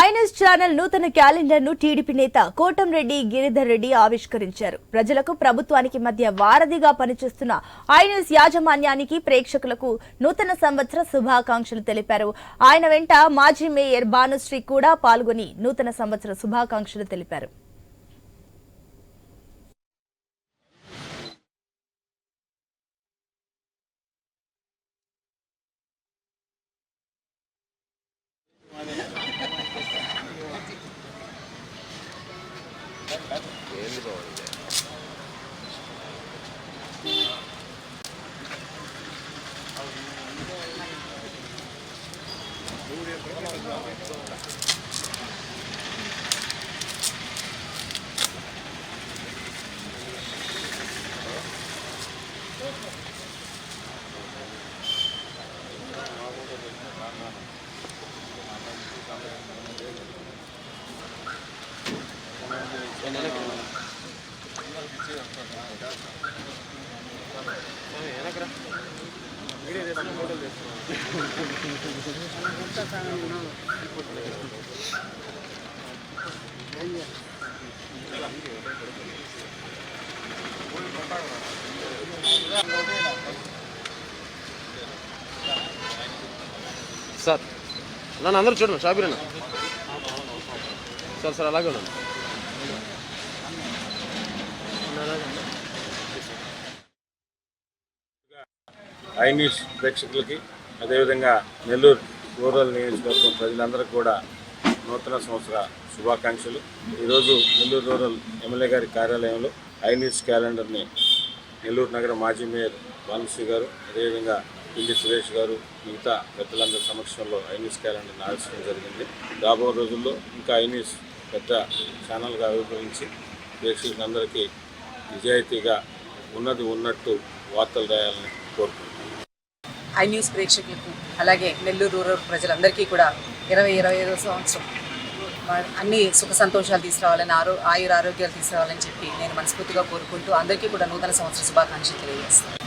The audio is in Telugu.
ఐఎన్ఎస్ ఛానల్ నూతన క్యాలెండర్ను టీడీపీ నేత కోటంరెడ్డి గిరిధర్ రెడ్డి ఆవిష్కరించారు. ప్రజలకు ప్రభుత్వానికి మధ్య వారధిగా పనిచేస్తున్న ఐఎన్ఎస్ యాజమాన్యానికి ప్రేక్షకులకు నూతన సంవత్సర శుభాకాంక్షలు తెలిపారు. ఆయన వెంట మాజీ మేయర్ భానుశ్రీ కూడా పాల్గొని నూతన సంవత్సర శుభాకాంక్షలు తెలిపారు. ఏమి బాగుంది సార్ నన్ను అందరూ చూడండి షాబీర్ అన్న సార్ సార్ అలాగే ఉన్నాను ఐ న్యూస్ ప్రేక్షకులకి అదేవిధంగా నెల్లూరు రూరల్ నియోజకవర్గం ప్రజలందరికీ కూడా నూతన సంవత్సర శుభాకాంక్షలు. ఈరోజు నెల్లూరు రూరల్ ఎమ్మెల్యే గారి కార్యాలయంలో ఐ న్యూస్ క్యాలెండర్ని నెల్లూరు నగర మాజీ మేయర్ బాలశ్రీ గారు అదేవిధంగా పిల్లి సురేష్ గారు మిగతా పెద్దలందరి సమక్షంలో ఐ న్యూస్ క్యాలెండర్ని ఆవిష్కరించడం జరిగింది. రాబో రోజుల్లో ఇంకా ఐ న్యూస్ పెద్ద ఛానల్గా ఆవిర్భవించి ప్రేక్షకులందరికీ నిజాయితీగా ఉన్నది ఉన్నట్టు వార్తలు రాయాలని కోరుకుంటున్నాను. ఐ న్యూస్ ప్రేక్షకులకు అలాగే నెల్లూరు రూరల్ ప్రజలందరికీ కూడా ఇరవై ఇరవై ఐదో సంవత్సరం. అన్ని సుఖ సంతోషాలు తీసుకురావాలని ఆరో ఆయుర ఆరోగ్యాలు తీసుకురావాలని చెప్పి నేను మనస్ఫూర్తిగా కోరుకుంటూ అందరికీ కూడా నూతన సంవత్సర శుభాకాంక్షలు తెలియజేస్తాను